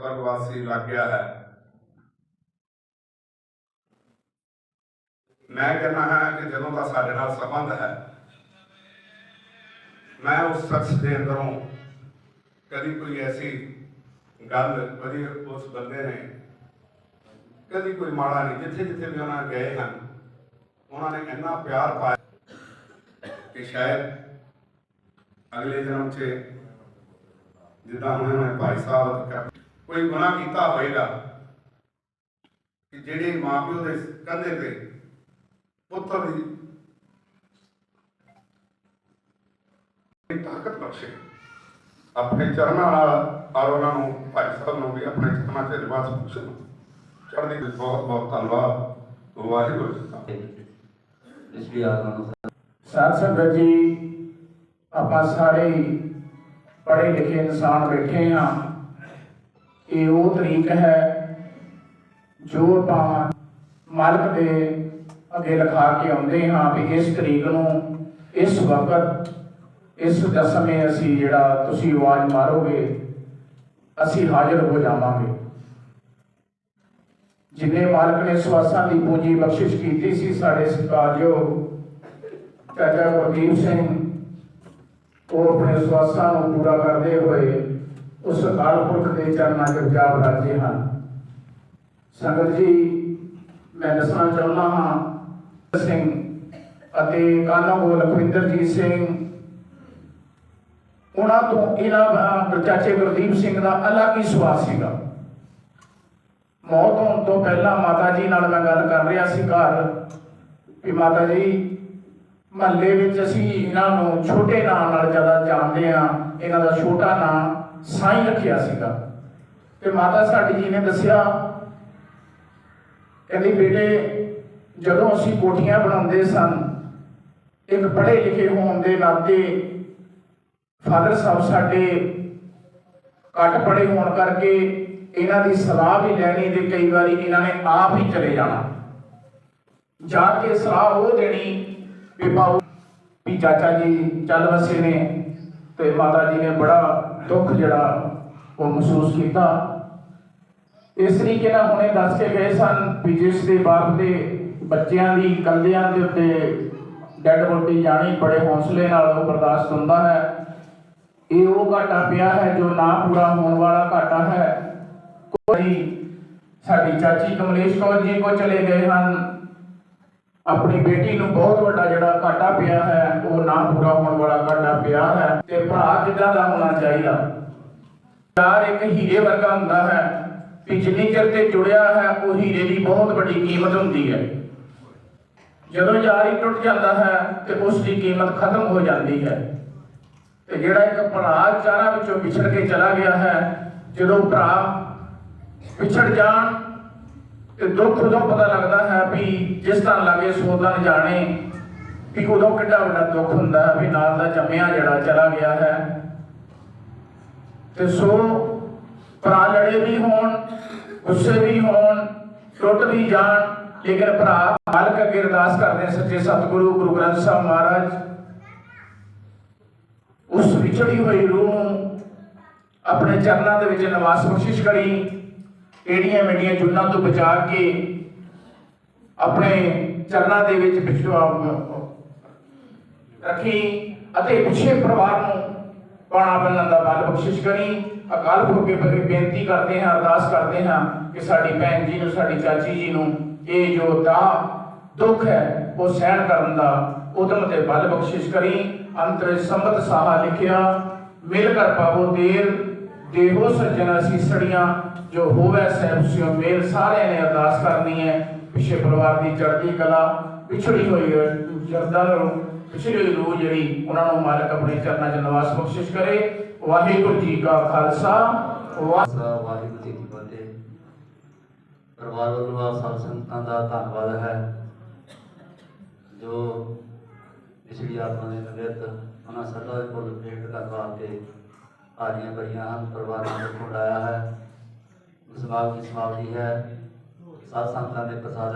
ਸਵਰਗਵਾਸੀ ਲੱਗ ਗਿਆ ਹੈ। ਮੈਂ ਕਹਿੰਦਾ ਹਾਂ ਕਿ ਜਦੋਂ ਦਾ ਸਾਡੇ ਨਾਲ ਸੰਬੰਧ ਹੈ, ਮੈਂ ਉਸ ਸ਼ਖਸ ਦੇ ਅੰਦਰੋਂ ਕਦੀ ਕੋਈ ਐਸੀ ਗੱਲ ਕਦੀ ਉਸ ਬੰਦੇ ਨੇ ਕਦੀ ਕੋਈ ਮਾੜਾ ਨਹੀਂ, ਜਿੱਥੇ ਜਿੱਥੇ ਵੀ ਉਹਨਾਂ ਗਏ ਹਨ, ਉਹਨਾਂ ਨੇ ਇੰਨਾ ਪਿਆਰ ਪਾਇਆ ਕਿ ਸ਼ਾਇਦ ਅਗਲੇ ਜਨਮ 'ਚ ਜਿੱਦਾਂ ਹੁਣ ਮੈਂ ਭਾਈ ਸਾਹਿਬ ਕਰ- ਕੋਈ ਗੁਨਾਹ ਕੀਤਾ ਹੋਵੇਗਾ ਕਿ ਜਿਹੜੇ ਮਾਪਿਓ ਦੇ ਕੰਧੇ ਤੇ ਪੁੱਤਰ ਦੀ ਤਾਕਤ ਬਖਸ਼ੇ ਆਪਣੇ ਚਰਨਾਂ ਨਾਲ ਔਰ ਉਹਨਾਂ ਨੂੰ ਭਾਈ ਸਾਹਿਬ ਨੂੰ ਵੀ ਆਪਣੇ ਚਰਨਾਂ 'ਚ ਨਿਵਾਸ ਬਖਸ਼ਣ ਚੜ੍ਹਦੀ ਕਲਾ। ਬਹੁਤ ਬਹੁਤ ਧੰਨਵਾਦ। ਵਾਹਿਗੁਰੂ ਜੀ ਕਾ ਇਸ ਲਈ ਆਤਮਾ ਨੂੰ ਸਾਧ ਸੰਗਤ ਜੀ ਆਪਾਂ ਸਾਰੇ ਪੜ੍ਹੇ ਲਿਖੇ ਇਨਸਾਨ ਬੈਠੇ ਹਾਂ। ਇਹ ਉਹ ਤਰੀਕ ਹੈ ਜੋ ਆਪਾਂ ਮਾਲਕ ਦੇ ਅੱਗੇ ਲਿਖਾ ਕੇ ਆਉਂਦੇ ਹਾਂ ਵੀ ਇਸ ਤਰੀਕ ਨੂੰ, ਇਸ ਵਕਤ, ਇਸ ਦਾ ਅਸੀਂ ਜਿਹੜਾ ਤੁਸੀਂ ਆਵਾਜ਼ ਮਾਰੋਗੇ, ਅਸੀਂ ਹਾਜ਼ਰ ਹੋ ਜਾਵਾਂਗੇ। ਜਿਨੇ ਮਾਲਕ ਨੇ ਸਵਾਸਾਂ ਦੀ ਪੂੰਜੀ ਬਖਸ਼ਿਸ਼ ਕੀਤੀ ਸੀ, ਸਾਡੇ ਸਤਿਕਾਰਯੋਗ ਚਾਚਾ ਗੁਰਦੀਪ ਸਿੰਘ, ਉਹ ਆਪਣੇ ਸਵਾਸਾਂ ਨੂੰ ਪੂਰਾ ਕਰਦੇ ਹੋਏ ਉਸ ਅਕਾਲ ਪੁਰਖ ਦੇ ਚਰਨਾਂ 'ਚ ਜਾ ਬਰਾਜੇ ਹਨ। ਸੰਗਤ ਜੀ, ਮੈਂ ਦੱਸਣਾ ਚਾਹੁੰਦਾ ਹਾਂ, ਸਿੰਘ ਅਤੇ ਕਾਨੋ ਲਖਵਿੰਦਰਜੀਤ ਸਿੰਘ, ਉਹਨਾਂ ਤੋਂ ਇਲਾਵਾ ਚਾਚੇ ਗੁਰਦੀਪ ਸਿੰਘ ਦਾ ਅਲੱਗ ਹੀ ਸੁਭਾਅ ਸੀਗਾ। ਮੌਤ ਹੋਣ ਤੋਂ ਪਹਿਲਾਂ ਮਾਤਾ ਜੀ ਨਾਲ ਮੈਂ ਗੱਲ ਕਰ ਰਿਹਾ ਸੀ ਘਰ, ਵੀ ਮਾਤਾ ਜੀ ਮਹੱਲੇ ਵਿੱਚ ਅਸੀਂ ਇਹਨਾਂ ਨੂੰ ਛੋਟੇ ਨਾਂ ਨਾਲ ਜ਼ਿਆਦਾ ਜਾਣਦੇ ਆ ਇਹਨਾਂ ਦਾ ਛੋਟਾ ਨਾਂ ਸਾਈਂ ਰੱਖਿਆ ਸੀਗਾ। ਤੇ ਮਾਤਾ ਸਾਡੀ ਜੀ ਨੇ ਦੱਸਿਆ, ਕਹਿੰਦੀ, ਬੇਟੇ, ਜਦੋਂ ਅਸੀਂ ਕੋਠੀਆਂ ਬਣਾਉਂਦੇ ਸਨ, ਇੱਕ ਪੜ੍ਹੇ ਲਿਖੇ ਹੋਣ ਦੇ ਨਾਤੇ ਫਾਦਰ ਸਾਹਿਬ ਸਾਡੇ ਘੱਟ ਪੜ੍ਹੇ ਹੋਣ ਕਰਕੇ ਇਹਨਾਂ ਦੀ ਸਲਾਹ ਵੀ ਲੈਣੀ ਤੇ ਕਈ ਵਾਰੀ ਇਹਨਾਂ ਨੇ ਆਪ ਹੀ ਚਲੇ ਜਾਣਾ। ਜਾ ਕੇ ਸਲਾਹ ਉਹ ਦੇਣੀ ਵੀ ਵੀ ਚਾਚਾ ਜੀ ਚੱਲ ਵਸੇ ਨੇ ਤੇ ਮਾਤਾ ਜੀ ਨੇ ਬੜਾ ਦੁੱਖ ਜਿਹੜਾ ਉਹ ਮਹਿਸੂਸ ਕੀਤਾ। ਇਸ ਤਰੀਕੇ ਨਾਲ ਹੁਣੇ ਦੱਸ ਕੇ ਗਏ ਸਨ ਵੀ ਜਿਸ ਦੇ ਬਾਪ ਦੇ ਬੱਚਿਆਂ ਦੀ ਕੰਦਿਆਂ ਦੇ ਉੱਤੇ ਡੈਡ ਬੋਡੀ ਜਾਣੀ ਬੜੇ ਹੌਸਲੇ ਨਾਲ ਉਹ ਬਰਦਾਸ਼ਤ ਹੁੰਦਾ ਹੈ। ਇਹ ਉਹ ਘਾਟਾ ਪਿਆ ਹੈ ਜੋ ਨਾ ਪੂਰਾ ਹੋਣ ਵਾਲਾ ਘਾਟਾ ਹੈ। ਕੋਈ ਸਾਡੀ ਚਾਚੀ ਕਮਲੇਸ਼ ਕੌਰ ਜੀ ਕੋ ਚਲੇ ਗਏ ਹਨ। ਆਪਣੀ ਬੇਟੀ ਨੂੰ ਬਹੁਤ ਵੱਡਾ ਜਿਹੜਾ ਘਾਟਾ ਪਿਆ ਹੈ, ਉਹ ਨਾ ਪੂਰਾ ਹੋਣ ਵਾਲਾ ਘਾਟਾ ਪਿਆ ਹੈ ਤੇ ਭਰਾ ਕਿੱਦਾਂ ਦਾ ਹੋਣਾ ਚਾਹੀਦਾ? ਯਾਰ ਇੱਕ ਹੀਰੇ ਵਰਗਾ ਹੁੰਦਾ ਹੈ ਕਿ ਜਿੰਨੀ ਚਿਰ ਤੇ ਜੁੜਿਆ ਹੈ, ਉਹ ਹੀਰੇ ਦੀ ਬਹੁਤ ਵੱਡੀ ਕੀਮਤ ਹੁੰਦੀ ਹੈ। ਜਦੋਂ ਯਾਰ ਹੀ ਟੁੱਟ ਜਾਂਦਾ ਹੈ ਤੇ ਉਸ ਦੀ ਕੀਮਤ ਖਤਮ ਹੋ ਜਾਂਦੀ ਹੈ। ਤੇ ਜਿਹੜਾ ਇੱਕ ਭਰਾ ਚਾਰਾਂ ਵਿੱਚੋਂ ਵਿਛੜ ਕੇ ਚਲਾ ਗਿਆ ਹੈ, ਜਦੋਂ ਭਰਾ ਵਿਛੜ ਜਾਣ ਤੇ ਦੁੱਖ ਉਦੋਂ ਪਤਾ ਲੱਗਦਾ ਹੈ ਜਿਸ ਤਰ੍ਹਾਂ ਲੱਗੇ ਸੋ ਜਾਣੇ ਵੀ ਉਦੋਂ ਕਿੰਨਾ ਵੱਡਾ ਦੁੱਖ ਹੁੰਦਾ ਵੀ ਨਾਲ ਦਾ ਜੰਮਿਆ ਜਿਹੜਾ ਚਲਾ ਗਿਆ ਹੈ। ਤੇ ਸੋ ਭਰਾ ਲੜੇ ਵੀ ਹੋਣ, ਗੁੱਸੇ ਵੀ ਹੋਣ, ਟੁੱਟ ਵੀ ਜਾਣ, ਲੇਕਿਨ ਭਰਾ ਮਾਲਕ ਅੱਗੇ ਅਰਦਾਸ ਕਰਦੇ ਸੱਚੇ ਸਤਿਗੁਰੂ, ਗੁਰੂ ਗ੍ਰੰਥ ਸਾਹਿਬ ਮਹਾਰਾਜ, ਉਸ ਵਿਛੜੀ ਹੋਈ ਰੂਹ ਨੂੰ ਆਪਣੇ ਚਰਨਾਂ ਦੇ ਵਿੱਚ ਨਿਵਾਸ ਬਖਸ਼ਿਸ਼ ਕਰੀ ਏੜੀਆਂ ਮੇੜੀਆਂ ਜੁਨਾਂ ਤੋਂ ਬਚਾ ਕੇ ਆਪਣੇ ਚਰਨਾਂ ਦੇ ਵਿੱਚ ਰੱਖੀ ਅਤੇ ਪਿਛੇ ਪਰਿਵਾਰ ਨੂੰ ਪਾਣਾ ਬੰਨਣ ਦਾ ਬਲ ਬਖਸ਼ਿਸ਼ ਕਰੀ। ਅਕਾਲ ਪੁਰਖ ਅੱਗੇ ਬੇ- ਬੇਨਤੀ ਕਰਦੇ ਹਾਂ, ਅਰਦਾਸ ਕਰਦੇ ਹਾਂ ਕਿ ਸਾਡੀ ਭੈਣ ਜੀ ਨੂੰ, ਸਾਡੀ ਚਾਚੀ ਜੀ ਨੂੰ ਇਹ ਜੋ ਦਾ ਦੁੱਖ ਹੈ, ਉਹ ਸਹਿਣ ਕਰਨ ਦਾ ਉਦਮ ਤੇ ਬਲ ਬਖਸ਼ਿਸ਼ ਕਰੀ। ਅੰਤਰ ਸੰਬਤ ਸਾਹਾ ਲਿਖਿਆ, ਮਿਲ ਕਰ ਪਾਵੋ ਦੇਰ ਦੇਹੋ ਸੱਜਣਾ ਸੀਸੜੀਆਂ, ਜੋ ਹੋਵੇ ਸਹਿਬ ਸਿਓ ਮੇਲ, ਸਾਰਿਆਂ ਨੇ ਅਰਦਾਸ ਕਰਨੀ ਹੈ। ਪਿਛੇ ਪਰਿਵਾਰ ਦੀ ਚੜ੍ਹਦੀ ਕਲਾ, ਪਿਛੜੀ ਹੋਈ ਜਰਦਾ ਨੂੰ ਪਿਛੜੀ ਹੋਈ ਰੂਹ ਜਿਹੜੀ ਉਹਨਾਂ ਨੂੰ ਮਾਲਕ ਆਪਣੇ ਚਰਨਾਂ 'ਚ ਨਿਵਾਸ ਬਖਸ਼ਿਸ਼ ਕਰੇ। ਵਾਹਿਗੁਰੂ ਜੀ ਕਾ ਖਾਲਸਾ। ਵਾਹਿਗੁਰੂ ਜੀ ਕੀ ਫਤਿਹ। ਪਰਿਵਾਰ ਵੱਲੋਂ ਸਭ ਸੰਗਤਾਂ ਦਾ ਧੰਨਵਾਦ ਹੈ, ਜੋ ਪਿਛਲੀ ਆਤਮਾ ਦੇ ਨਿਵਿਤ ਉਹਨਾਂ ਸਦਾ ਦੇ ਕੋਲ ਭੇਟ ਕਰਨ ਵਾਸਤੇ ਹਾਰੀਆਂ ਭਰੀਆਂ ਹਨ, ਪਰਿਵਾਰ ਨੂੰ ਦੁੱਖ ਉਡਾਇਆ ਹੈ। ਸਮਾਗਮ ਸਮਾਪਤੀ ਹੈ। ਸਾਧ ਸੰਗਤਾਂ ਦੇ ਪ੍ਰਸਾਦ